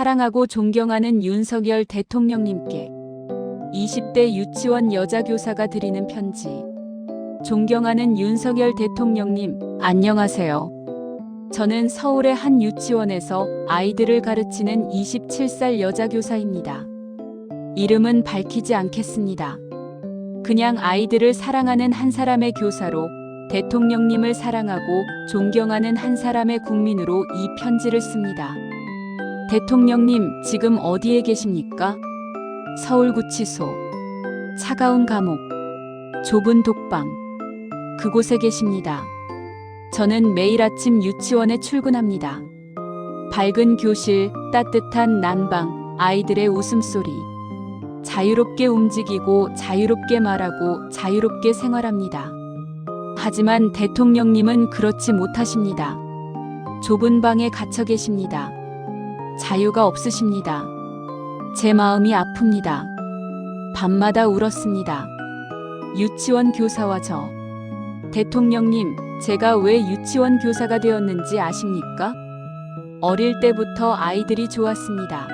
사랑하고 존경하는 윤석열 대통령님께 20대 유치원 여자 교사가 드리는 편지. 존경하는 윤석열 대통령님, 안녕하세요. 저는 서울의 한 유치원에서 아이들을 가르치는 27살 여자 교사입니다. 이름은 밝히지 않겠습니다. 그냥 아이들을 사랑하는 한 사람의 교사로 대통령님을 사랑하고 존경하는 한 사람의 국민으로 이 편지를 씁니다. 대통령님, 지금 어디에 계십니까? 서울구치소. 차가운 감옥. 좁은 독방. 그곳에 계십니다. 저는 매일 아침 유치원에 출근합니다. 밝은 교실, 따뜻한 난방, 아이들의 웃음소리. 자유롭게 움직이고 자유롭게 말하고 자유롭게 생활합니다. 하지만 대통령님은 그렇지 못하십니다. 좁은 방에 갇혀 계십니다. 자유가 없으십니다. 제 마음이 아픕니다. 밤마다 울었습니다. 유치원 교사와 저. 대통령님, 제가 왜 유치원 교사가 되었는지 아십니까? 어릴 때부터 아이들이 좋았습니다.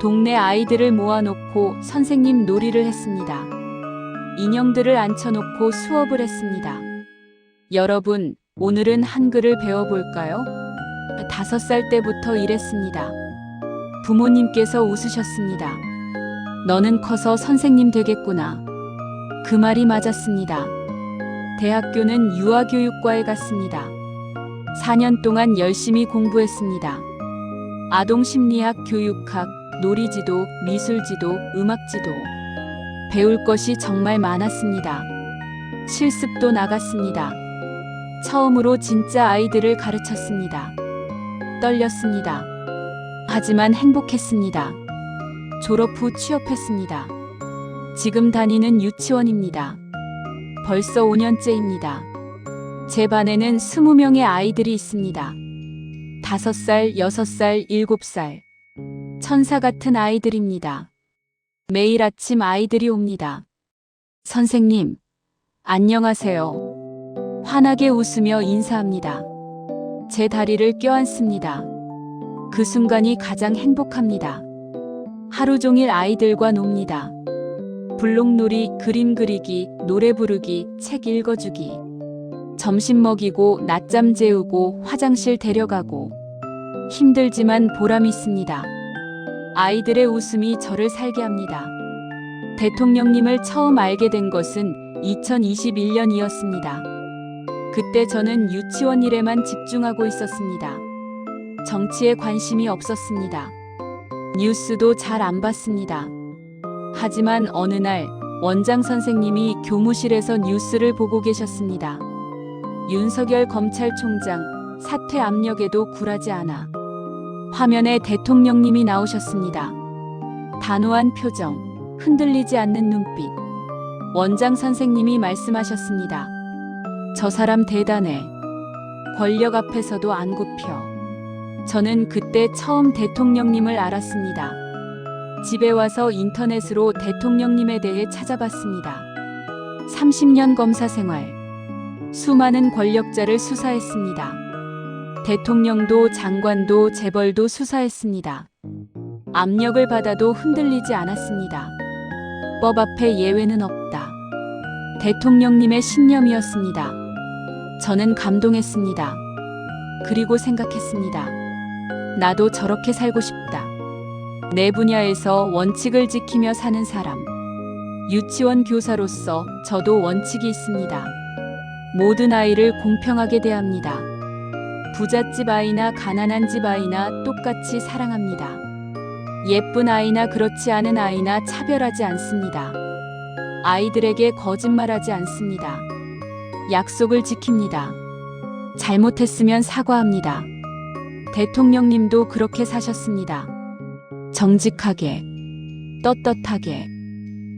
동네 아이들을 모아놓고 선생님 놀이를 했습니다. 인형들을 앉혀놓고 수업을 했습니다. 여러분, 오늘은 한글을 배워볼까요? 다섯 살 때부터 이랬습니다. 부모님께서 웃으셨습니다. 너는 커서 선생님 되겠구나. 그 말이 맞았습니다. 대학교는 유아교육과에 갔습니다. 4년 동안 열심히 공부했습니다. 아동심리학, 교육학, 놀이지도, 미술지도, 음악지도. 배울 것이 정말 많았습니다. 실습도 나갔습니다. 처음으로 진짜 아이들을 가르쳤습니다. 떨렸습니다. 하지만 행복했습니다. 졸업 후 취업했습니다. 지금 다니는 유치원입니다. 벌써 5년째입니다. 제 반에는 20명의 아이들이 있습니다. 5살, 6살, 7살. 천사 같은 아이들입니다. 매일 아침 아이들이 옵니다. 선생님, 안녕하세요. 환하게 웃으며 인사합니다. 제 다리를 껴안습니다. 그 순간이 가장 행복합니다. 하루 종일 아이들과 놉니다. 블록놀이, 그림 그리기, 노래 부르기, 책 읽어주기. 점심 먹이고, 낮잠 재우고, 화장실 데려가고. 힘들지만 보람 있습니다. 아이들의 웃음이 저를 살게 합니다. 대통령님을 처음 알게 된 것은 2021년이었습니다. 그때 저는 유치원 일에만 집중하고 있었습니다. 정치에 관심이 없었습니다. 뉴스도 잘 안 봤습니다. 하지만 어느 날 원장 선생님이 교무실에서 뉴스를 보고 계셨습니다. 윤석열 검찰총장 사퇴 압력에도 굴하지 않아. 화면에 대통령님이 나오셨습니다. 단호한 표정, 흔들리지 않는 눈빛. 원장 선생님이 말씀하셨습니다. 저 사람 대단해. 권력 앞에서도 안 굽혀. 저는 그때 처음 대통령님을 알았습니다. 집에 와서 인터넷으로 대통령님에 대해 찾아봤습니다. 30년 검사 생활. 수많은 권력자를 수사했습니다. 대통령도 장관도 재벌도 수사했습니다. 압력을 받아도 흔들리지 않았습니다. 법 앞에 예외는 없다. 대통령님의 신념이었습니다. 저는 감동했습니다. 그리고 생각했습니다. 나도 저렇게 살고 싶다. 내 분야에서 원칙을 지키며 사는 사람. 유치원 교사로서 저도 원칙이 있습니다. 모든 아이를 공평하게 대합니다. 부잣집 아이나 가난한 집 아이나 똑같이 사랑합니다. 예쁜 아이나 그렇지 않은 아이나 차별하지 않습니다. 아이들에게 거짓말하지 않습니다. 약속을 지킵니다. 잘못했으면 사과합니다. 대통령님도 그렇게 사셨습니다. 정직하게, 떳떳하게.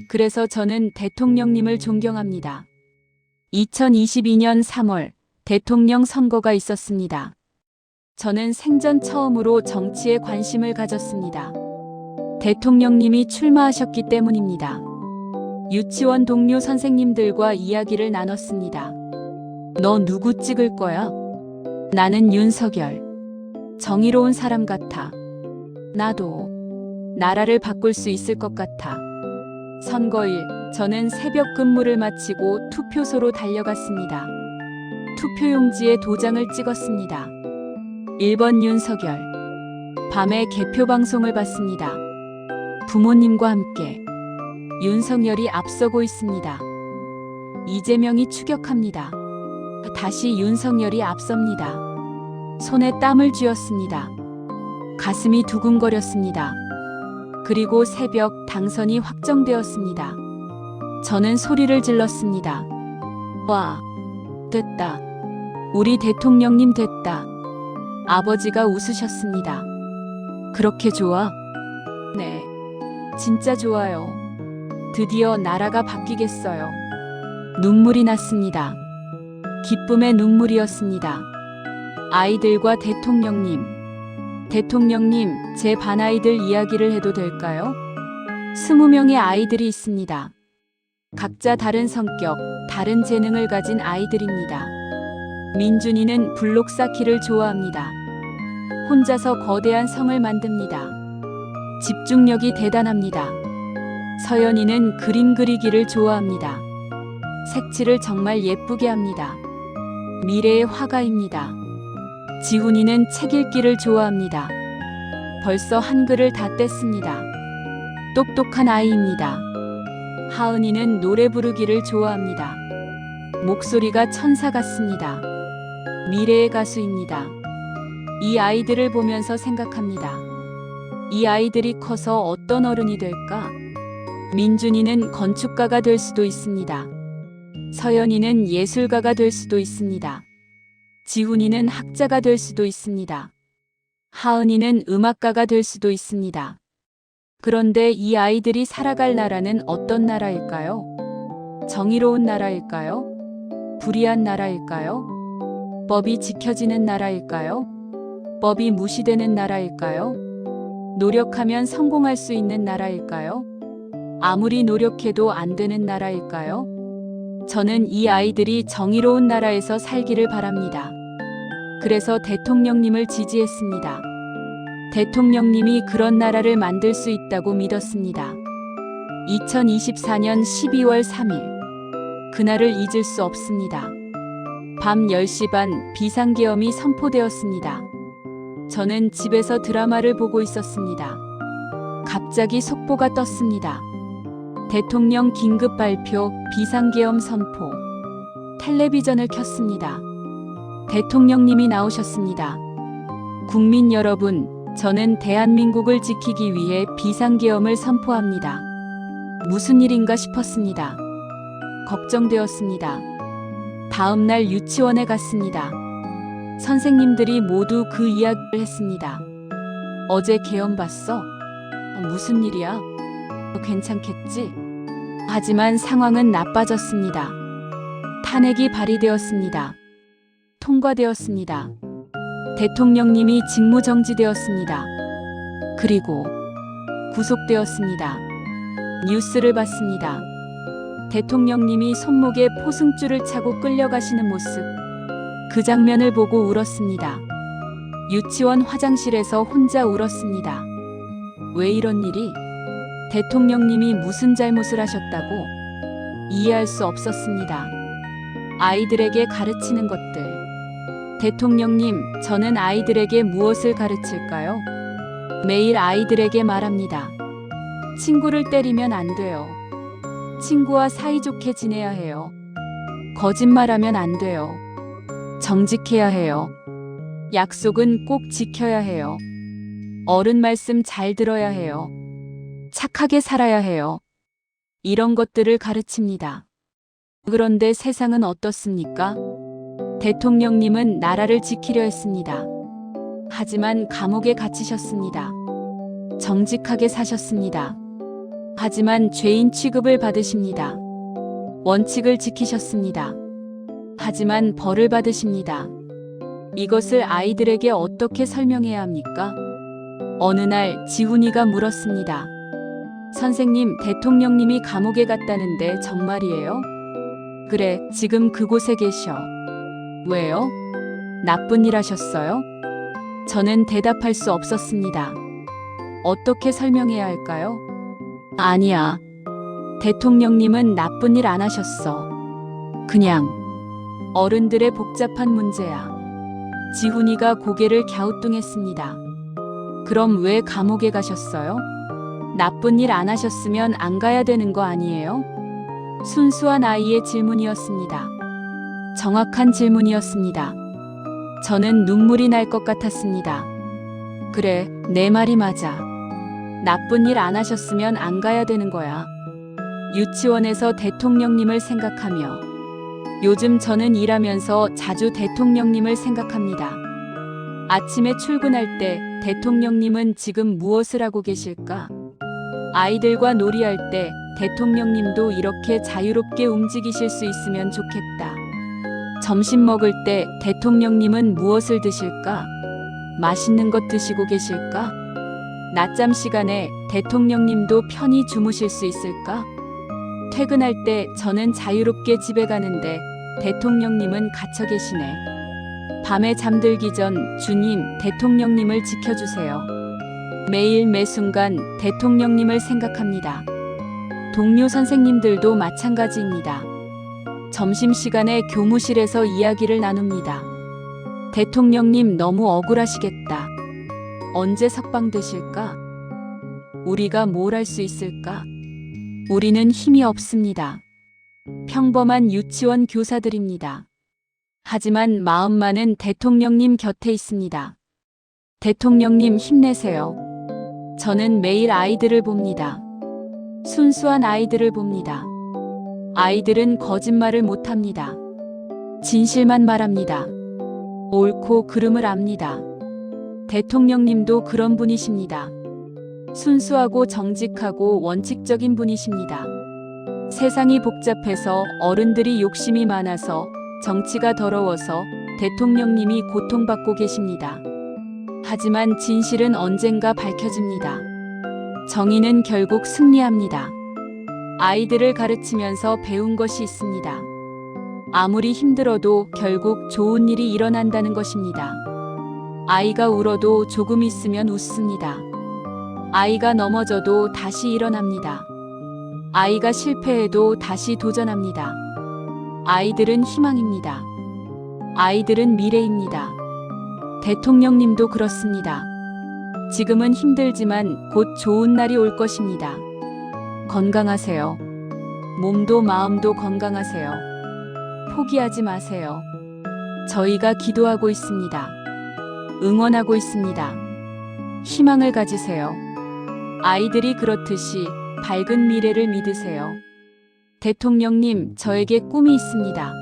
그래서 저는 대통령님을 존경합니다. 2022년 3월 대통령 선거가 있었습니다. 저는 생전 처음으로 정치에 관심을 가졌습니다. 대통령님이 출마하셨기 때문입니다. 유치원 동료 선생님들과 이야기를 나눴습니다. 너 누구 찍을 거야? 나는 윤석열. 정의로운 사람 같아. 나도 나라를 바꿀 수 있을 것 같아. 선거일, 저는 새벽 근무를 마치고 투표소로 달려갔습니다. 투표용지에 도장을 찍었습니다. 1번 윤석열. 밤에 개표 방송을 봤습니다. 부모님과 함께 윤석열이 앞서고 있습니다. 이재명이 추격합니다. 다시 윤석열이 앞섭니다. 손에 땀을 쥐었습니다. 가슴이 두근거렸습니다. 그리고 새벽 당선이 확정되었습니다. 저는 소리를 질렀습니다. 와, 됐다. 우리 대통령님 됐다. 아버지가 웃으셨습니다. 그렇게 좋아? 네, 진짜 좋아요. 드디어 나라가 바뀌겠어요. 눈물이 났습니다. 기쁨의 눈물이었습니다. 아이들과 대통령님. 대통령님, 제 반아이들 이야기를 해도 될까요? 스무 명의 아이들이 있습니다. 각자 다른 성격, 다른 재능을 가진 아이들입니다. 민준이는 블록 쌓기를 좋아합니다. 혼자서 거대한 성을 만듭니다. 집중력이 대단합니다. 서연이는 그림 그리기를 좋아합니다. 색칠을 정말 예쁘게 합니다. 미래의 화가입니다. 지훈이는 책 읽기를 좋아합니다. 벌써 한글을 다 뗐습니다. 똑똑한 아이입니다. 하은이는 노래 부르기를 좋아합니다. 목소리가 천사 같습니다. 미래의 가수입니다. 이 아이들을 보면서 생각합니다. 이 아이들이 커서 어떤 어른이 될까? 민준이는 건축가가 될 수도 있습니다. 서연이는 예술가가 될 수도 있습니다. 지훈이는 학자가 될 수도 있습니다. 하은이는 음악가가 될 수도 있습니다. 그런데 이 아이들이 살아갈 나라는 어떤 나라일까요? 정의로운 나라일까요? 불의한 나라일까요? 법이 지켜지는 나라일까요? 법이 무시되는 나라일까요? 노력하면 성공할 수 있는 나라일까요? 아무리 노력해도 안 되는 나라일까요? 저는 이 아이들이 정의로운 나라에서 살기를 바랍니다. 그래서 대통령님을 지지했습니다. 대통령님이 그런 나라를 만들 수 있다고 믿었습니다. 2024년 12월 3일. 그날을 잊을 수 없습니다. 밤 10시 반 비상계엄이 선포되었습니다. 저는 집에서 드라마를 보고 있었습니다. 갑자기 속보가 떴습니다. 대통령 긴급 발표 비상계엄 선포. 텔레비전을 켰습니다. 대통령님이 나오셨습니다. 국민 여러분, 저는 대한민국을 지키기 위해 비상계엄을 선포합니다. 무슨 일인가 싶었습니다. 걱정되었습니다. 다음 날 유치원에 갔습니다. 선생님들이 모두 그 이야기를 했습니다. 어제 계엄 봤어? 어, 무슨 일이야? 어, 괜찮겠지? 하지만 상황은 나빠졌습니다. 탄핵이 발의되었습니다. 통과되었습니다. 대통령님이 직무정지되었습니다. 그리고 구속되었습니다. 뉴스를 봤습니다. 대통령님이 손목에 포승줄을 차고 끌려가시는 모습. 그 장면을 보고 울었습니다. 유치원 화장실에서 혼자 울었습니다. 왜 이런 일이? 대통령님이 무슨 잘못을 하셨다고? 이해할 수 없었습니다. 아이들에게 가르치는 것들. 대통령님, 저는 아이들에게 무엇을 가르칠까요? 매일 아이들에게 말합니다. 친구를 때리면 안 돼요. 친구와 사이좋게 지내야 해요. 거짓말하면 안 돼요. 정직해야 해요. 약속은 꼭 지켜야 해요. 어른 말씀 잘 들어야 해요. 착하게 살아야 해요. 이런 것들을 가르칩니다. 그런데 세상은 어떻습니까? 대통령님은 나라를 지키려 했습니다. 하지만 감옥에 갇히셨습니다. 정직하게 사셨습니다. 하지만 죄인 취급을 받으십니다. 원칙을 지키셨습니다. 하지만 벌을 받으십니다. 이것을 아이들에게 어떻게 설명해야 합니까? 어느 날 지훈이가 물었습니다. 선생님, 대통령님이 감옥에 갔다는데 정말이에요? 그래, 지금 그곳에 계셔. 왜요? 나쁜 일 하셨어요? 저는 대답할 수 없었습니다. 어떻게 설명해야 할까요? 아니야. 대통령님은 나쁜 일 안 하셨어. 그냥 어른들의 복잡한 문제야. 지훈이가 고개를 갸우뚱했습니다. 그럼 왜 감옥에 가셨어요? 나쁜 일 안 하셨으면 안 가야 되는 거 아니에요? 순수한 아이의 질문이었습니다. 정확한 질문이었습니다. 저는 눈물이 날 것 같았습니다. 그래, 내 말이 맞아. 나쁜 일 안 하셨으면 안 가야 되는 거야. 유치원에서 대통령님을 생각하며 요즘 저는 일하면서 자주 대통령님을 생각합니다. 아침에 출근할 때 대통령님은 지금 무엇을 하고 계실까? 아이들과 놀이할 때 대통령님도 이렇게 자유롭게 움직이실 수 있으면 좋겠다. 점심 먹을 때 대통령님은 무엇을 드실까? 맛있는 것 드시고 계실까? 낮잠 시간에 대통령님도 편히 주무실 수 있을까? 퇴근할 때 저는 자유롭게 집에 가는데 대통령님은 갇혀 계시네. 밤에 잠들기 전 주님, 대통령님을 지켜주세요. 매일 매 순간 대통령님을 생각합니다. 동료 선생님들도 마찬가지입니다. 점심시간에 교무실에서 이야기를 나눕니다. 대통령님 너무 억울하시겠다. 언제 석방되실까? 우리가 뭘 할 수 있을까? 우리는 힘이 없습니다. 평범한 유치원 교사들입니다. 하지만 마음만은 대통령님 곁에 있습니다. 대통령님 힘내세요. 저는 매일 아이들을 봅니다. 순수한 아이들을 봅니다. 아이들은 거짓말을 못합니다. 진실만 말합니다. 옳고 그름을 압니다. 대통령님도 그런 분이십니다. 순수하고 정직하고 원칙적인 분이십니다. 세상이 복잡해서 어른들이 욕심이 많아서 정치가 더러워서 대통령님이 고통받고 계십니다. 하지만 진실은 언젠가 밝혀집니다. 정의는 결국 승리합니다. 아이들을 가르치면서 배운 것이 있습니다. 아무리 힘들어도 결국 좋은 일이 일어난다는 것입니다. 아이가 울어도 조금 있으면 웃습니다. 아이가 넘어져도 다시 일어납니다. 아이가 실패해도 다시 도전합니다. 아이들은 희망입니다. 아이들은 미래입니다. 대통령님도 그렇습니다. 지금은 힘들지만 곧 좋은 날이 올 것입니다. 건강하세요. 몸도 마음도 건강하세요. 포기하지 마세요. 저희가 기도하고 있습니다. 응원하고 있습니다. 희망을 가지세요. 아이들이 그렇듯이 밝은 미래를 믿으세요. 대통령님, 저에게 꿈이 있습니다.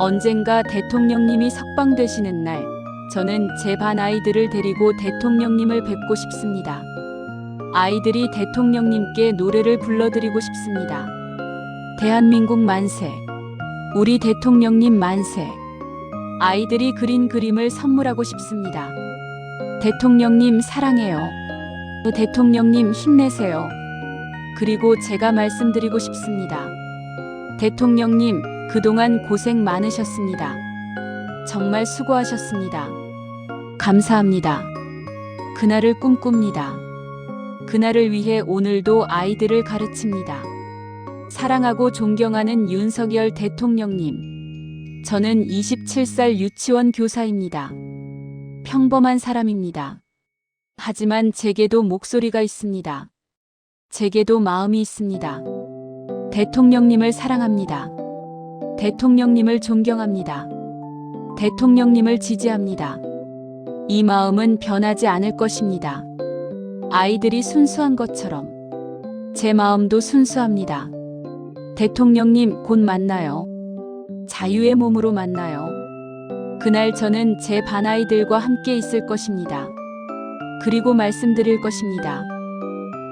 언젠가 대통령님이 석방되시는 날, 저는 제 반 아이들을 데리고 대통령님을 뵙고 싶습니다. 아이들이 대통령님께 노래를 불러드리고 싶습니다. 대한민국 만세. 우리 대통령님 만세. 아이들이 그린 그림을 선물하고 싶습니다. 대통령님 사랑해요. 대통령님 힘내세요. 그리고 제가 말씀드리고 싶습니다. 대통령님, 그동안 고생 많으셨습니다. 정말 수고하셨습니다. 감사합니다. 그날을 꿈꿉니다. 그날을 위해 오늘도 아이들을 가르칩니다. 사랑하고 존경하는 윤석열 대통령님. 저는 27살 유치원 교사입니다. 평범한 사람입니다. 하지만 제게도 목소리가 있습니다. 제게도 마음이 있습니다. 대통령님을 사랑합니다. 대통령님을 존경합니다. 대통령님을 지지합니다. 이 마음은 변하지 않을 것입니다. 아이들이 순수한 것처럼 제 마음도 순수합니다. 대통령님 곧 만나요. 자유의 몸으로 만나요. 그날 저는 제 반아이들과 함께 있을 것입니다. 그리고 말씀드릴 것입니다.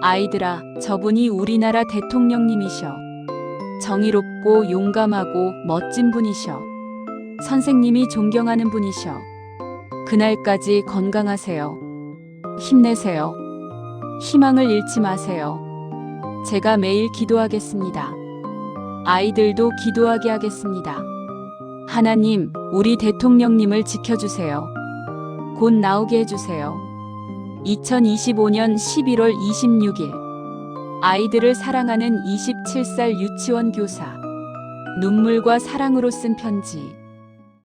아이들아, 저분이 우리나라 대통령님이셔. 정의롭고 용감하고 멋진 분이셔. 선생님이 존경하는 분이셔. 그날까지 건강하세요. 힘내세요. 희망을 잃지 마세요. 제가 매일 기도하겠습니다. 아이들도 기도하게 하겠습니다. 하나님, 우리 대통령님을 지켜주세요. 곧 나오게 해주세요. 2025년 11월 26일 아이들을 사랑하는 27살 유치원 교사 눈물과 사랑으로 쓴 편지